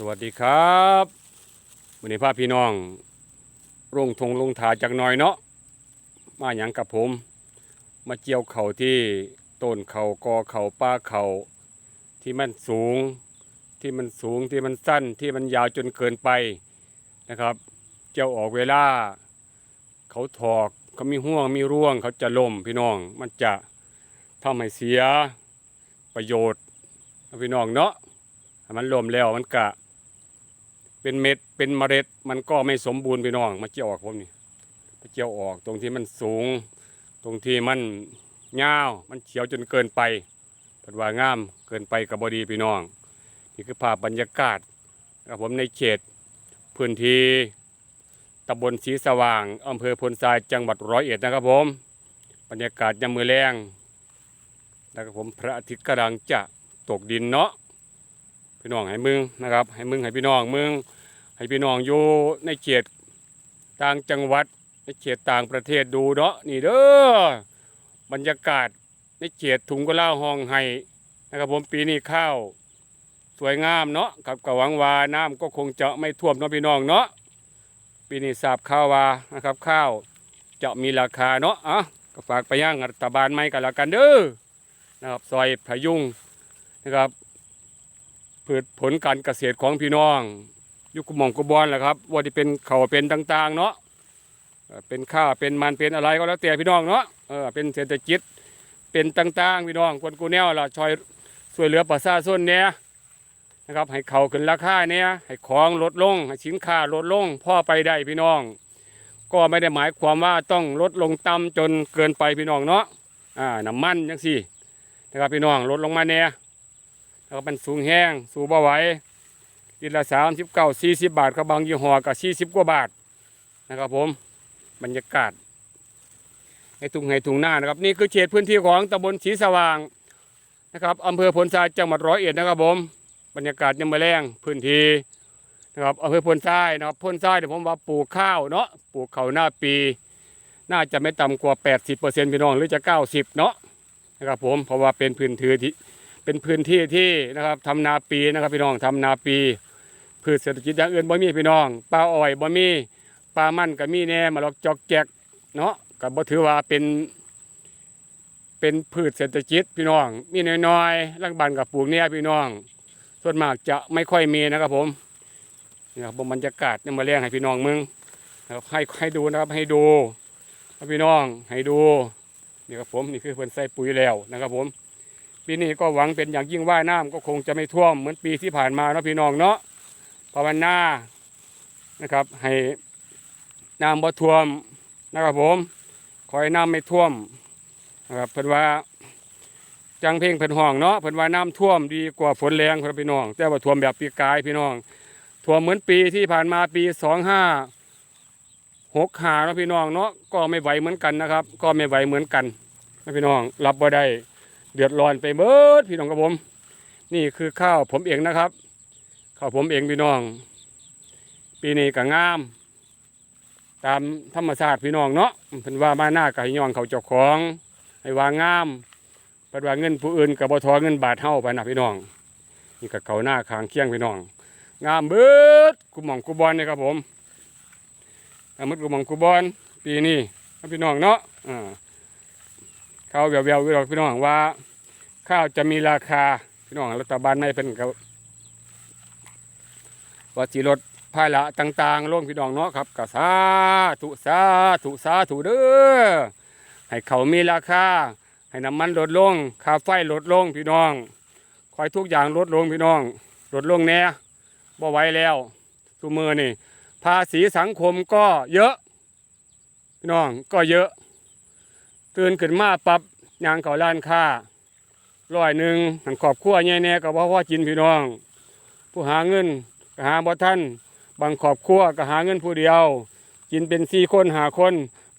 สวัสดีครับวันนี้พาพี่น้องลงทงลงถาจากหน่อยเนาะมาอย่งกับผม มาเจียวเข่าที่ต้นเข่ากอเข่าป้าเข่าที่มันสูง ที่มันสูงที่มันสั้นที่มันยาวจนเกินไปนะครับ เจียวออกเวลา เขาถอกเขามีห่วงมีร่วง เขาจะล่มพี่น้องมันจะทำให้เสียประโยชน์พี่น้องเนาะมันรวมแล้วมันกะ เป็นเม็ดเป็นเมล็ด มันก็ไม่สมบูรณ์พี่น้องมาเจียวออกผมนี่มาเจียวออกตรงที่มันสูง ตรงที่มันยาวมันเฉียวจนเกินไปเปิดว่างามเกินไปกับบดีพี่น้อง นี่คือภาพบรรยากาศครับผมในเขตพื้นที่ตำบลศรีสว่างอำเภอพลทรายจังหวัดร้อยเอ็ดนะครับผมบรรยากาศยามมือแรงนะครับผมพระอาทิตย์กำลังจะตกดินเนาะ พี่น้องให้มึงนะครับ ให้มึงให้พี่น้องมึงให้พี่น้องอยู่ในเขตต่างจังหวัด ในเขตต่างประเทศดูเนาะนี่เด้อบรรยากาศในเขตถุงกะลาห้องไห้นะครับผมปีนี้ข้าว สวยงามเนาะกับกหวังว่าน้ำก็คงจะไม่ท่วมเนาะพี่น้องเนาะปีนี้ทราบข่าววานะครับข้าวจะมีราคาเนาะอะก็ฝากไปยังรัฐบาลใหม่กันละกันเด้อนะครับซอยพยุงนะครับ พืชผลการเกษตรของพี่น้อง ยุคหมองกุบอลแหละครับ ว่าที่เป็นเขาเป็นต่างๆ เนาะเป็นข้าวเป็นมันเป็นอะไรก็แล้วแต่พี่น้องเนาะเออเป็นเศรษฐกิจเป็นต่างๆ พี่น้องคนกูแนวล่ะช่วยช่วยเหลือประชาชนเนี่ยนะครับให้เขาขึ้นราคาเนี่ยให้ของลดลง ให้สินค้าลดลงพ่อไปได้พี่น้อง ก็ไม่ได้หมายความว่าต้องลดลงต่ำจนเกินไปพี่น้องเนาะอ่าน้ำมันจังสี่นะครับพี่น้องลดลงมาเนี่ย แล้วก็มันสูงแห้ง สูบเอาไหว้ลิตรละสามสิบเก้าสี่สิบบาทครับบางยี่ห้อก็สี่สิบกว่าบาทนะครับผมบรรยากาศให้ทุ่งให้ทุ่งหน้านะครับนี่คือเขตพื้นที่ของตำบลศรีสว่างนะครับอำเภอพลทรายจังหวัดร้อยเอ็ดนะครับผมบรรยากาศยังไม่แรงพื้นที่นะครับอำเภอพลทรายนะครับพลทรายเดี๋ยวผมว่าปลูกข้าวเนาะปลูกข้าวหน้าปี น่าจะไม่ต่ำกว่า 80%พี่น้องหรือจะ 90 เนาะนะครับผมเพราะว่าเป็นพื้นที่ เป็นพื้นที่ที่นะครับทำนาปีนะครับพี่น้องทำนาปีพืชเศรษฐกิจอย่างอื่นบ่มีพี่น้องปลาอ้อยบ่มีปลามันก็มีแน่มาลอกจอกแจกเนาะก็บ่ถือว่าเป็น เป็นพืชเศรษฐกิจพี่น้อง มีน้อยๆลังบันกับปลูกเนี่ยพี่น้อง ส่วนมากจะไม่ค่อยมีนะครับผมนี่ครับบรรยากาศนี่มาเลี้ยงให้พี่น้องมึงนะครับให้ให้ดูนะครับให้ดูพี่น้องให้ดูนี่ครับผมนี่คือเพิ่นใส่ปุ๋ยแล้วนะครับผม ปีนี้ก็หวังเป็นอย่างยิ่งว่าน้ำก็คงจะไม่ท่วมเหมือนปีที่ผ่านมาเนาะพี่น้องเนาะภาวนานะครับ ให้น้ำบ่ท่วมนะครับผมขอให้น้ำไม่ท่วมนะครับเพิ่นว่าจังเพ่งเพิ่นห้องเนาะเพิ่นว่าน้ำท่วมดีกว่าฝนแรงครับพี่น้อง แต่ว่าท่วมแบบปีกายพี่น้องท่วมเหมือนปีที่ผ่านมาปีสองห้าหกหาเนาะพี่น้องเนาะก็ไม่ไหวเหมือนกันนะครับ ก็ไม่ไหวเหมือนกันนะพี่น้องรับบ่ได้ เดือดร้อนไปเบิดพี่น้องกับผม นี่คือข้าวผมเองนะครับ ข้าวผมเองพี่น้อง ปีนี้ก็งาม ตามธรรมชาติพี่น้องเนาะเพิ่นว่ามาหน้าก็ให้ย่องเขาเจ้าของ ให้ว่างามเปิดว่าเงินผู้อื่นกับ่ทอเงินบาทเฮาไปนะพี่น้อง นี่ก็เขาหน้าคางเคียงพี่น้อง งามเบิดกุมองกุบอลนี่ครับผมงามเบิดกุมองกุบอลปีนี้พี่น้องเนาะอ่าเขาแววๆอยู่ดอกพี่น้องว่า ข้าวจะมีราคาพี่น้องรัฐบาลไม่เป็นกับว่าสีลดภาระต่างๆลงพี่น้องเนาะครับกสาธุสาธุสาธุเด้อให้เขามีราคา ให้น้ำมันลดลงค่าไฟลดลงพี่น้องคอยทุกอย่างลดลงพี่น้องลดลงแน่บ่ไหวแล้วทุมือนี่ ภาษีสังคมก็เยอะ พี่น้องก็เยอะ ตื่นขึ้นมาปรับยางเขาล้านค่า ร้อยหนึ่งหันขอบครัวแน่ก็บ่พอกินพี่น้อง ผู้หาเงินก็หาบ่ท่านบางครอบครัวก็หาเงินผู้เดียว กินเป็นสี่คนหาคน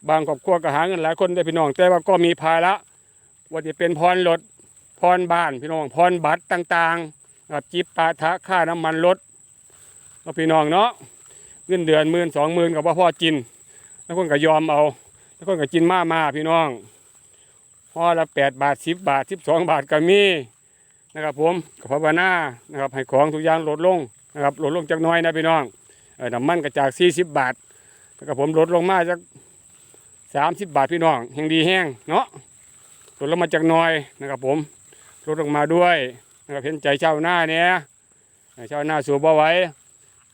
บางครอบครัวก็หาเงินหลายคนได้พี่น้อง แต่ว่าก็มีภาระว่าจะเป็นพรรถพรบ้านพี่น้องพรบัตรต่างๆกับจิบปาทะค่าน้ำมันรถเอาพี่น้องเนาะเงินเดือนหมื่นสองหมื่นก็บ่พอกิน แล้วคนก็ยอมเอา แล้วคนก็กินมามาพี่น้อง ห่อละแปดบาทสิบบาทสิบสองบาทก็มีนะครับผมกับภานานะครับให้ของทุกอย่างลดลงนะครับลดลงจากน้อยนะพี่น้องน้ำมันก็จาก40บบาทนะครับผมลดลงมาจาก30บบาทพี่น้องแห่งดีแห้งเนาะลดลงมาจากน้อยนะครับผมลดลงมาด้วยนะครับเห็นใจเจ้าหน้าเนี่ยเจ้าหน้าสูบบ่ไว้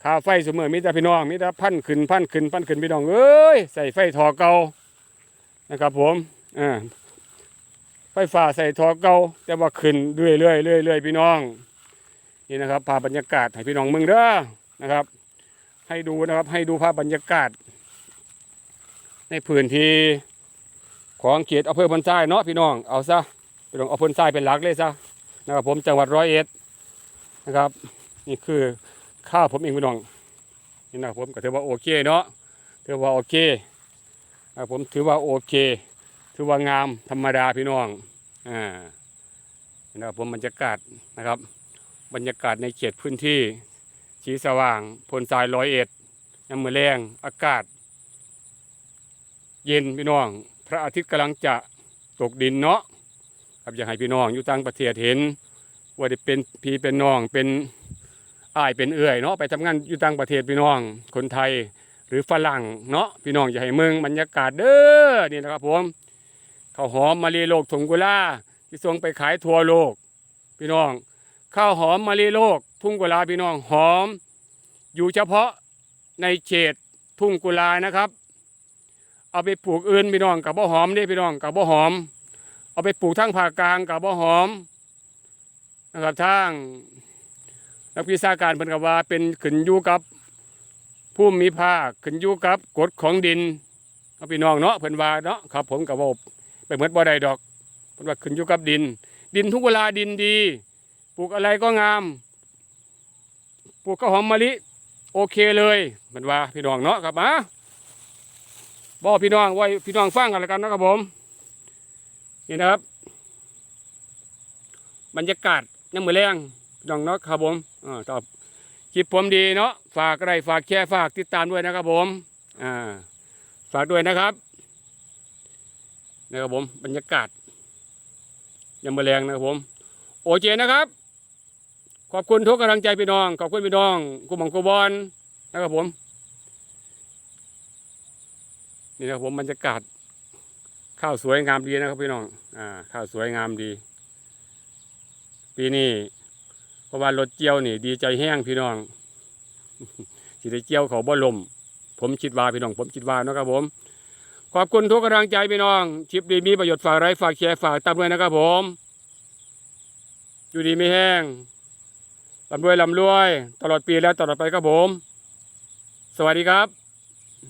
ค่าไฟเสมอมีแต่พี่น้องมีแต่พันขึ้นพันขึ้นพันขึ้นพี่น้องเอ้ยใส่ไฟทอเก่านะครับผมอ่า ไฟฟ้าใส่ทอเก่าแต่ว่าขึ้นเรื่อยๆเรื่อยๆเรื่อยพี่น้องนี่นะครับภาพบรรยากาศให้พี่น้องมืองเด้อนะครับ ให้ดูนะครับให้ดูภาพบรรยากาศ ในพื้นที่ของเขตอำเภอพันทรายเนาะพี่น้องเอาซะพี่น้องเอาพันทรายเป็นหลักเลยซะนะครับผมจังหวัดร้อยเอ็ดนะครับ นี่คือข้าวผมเองพี่น้องนี่นะครับผมก็ถือว่าโอเคเนาะถือว่าโอเคนะครับผมถือว่าโอเค ถือว่างามธรรมดาพี่น้องอ่านี่นะครับผมบรรยากาศนะครับ บรรยากาศในเขตพื้นที่สีสว่างพลทรายร้อยเอ็ดน้ำมือแรงอากาศ เย็นพี่น้อง พระอาทิตย์กำลังจะตกดินเนาะครับอยากให้พี่น้องอยู่ต่างประเทศเห็น ว่าได้เป็นพี่เป็นน้องเป็นอ้ายเป็นเอื่อยเนาะไปทำงานอยู่ต่างประเทศพี่น้องคนไทยหรือฝรั่งเนาะพี่น้องอย่าให้เมืองบรรยากาศเด้อนี่นะครับผม ข้าวหอมมารีโลกถุงกุลาที่ส่งไปขายทั่วโลก พี่น้อง ข้าวหอมมารีโลก ทุ่งกุลาพี่น้องหอม อยู่เฉพาะในเขตทุ่งกุลานะครับ เอาไปปลูกอื่นพี่น้องกับบ่หอมเด้พี่น้องกับบ่หอม เอาไปปลูกทั้งภาคกลางกับบ่หอมนะครับทั้งนักวิชาการเพิ่นก็ว่าเป็นขึ้นอยู่กับผู้มีภาคขึ้นอยู่กับกฎของดินเอาพี่น้องเนาะเพิ่นว่าเนาะครับผมกับว่า ไปเหมือนบ่ได้ดอกเพราะว่าขึ้นอยู่กับดิน ดินทุกเวลาดินดี ปลูกอะไรก็งาม ปลูกข้าวหอมมะลิโอเคเลยเหมือนว่าพี่น้องเนาะครับมาบอกพี่น้องไว้พี่น้องฟังกันแล้วกันนะครับผมนี่นะครับ บรรยากาศยังมือแรงพี่น้องเนาะครับผมอ่าตอบคลิปผมดีเนาะฝากอะไรฝากแชร์ฝากติดตามด้วยนะครับผมอ่าฝากด้วยนะครับ นะครับผมบรรยากาศยังมาแรงนะครับผม โอเคนะครับ ขอบคุณทุกกำลังใจพี่น้องขอบคุณพี่น้องกุมังกุบอลนะครับผม นี่นะครับผมบรรยากาศ ข้าวสวยงามดีนะครับพี่น้องอ่าข้าวสวยงามดี ปีนี้เพราะว่ารถเจียวนี่ดีใจแห้งพี่น้องสิได้เจียวเขาบ่ลมผมคิดว่าพี่น้องผมคิดว่านะครับผม ขอบคุณทุกกำลังใจพี่น้องชิปดีมีประโยชน์ฝากไลค์ฝากแชร์ฝากตามด้วยนะครับผม อยู่ดีไม่แห้งลำรวยลำรวย ตลอดปีและตลอดไปครับผม สวัสดีครับ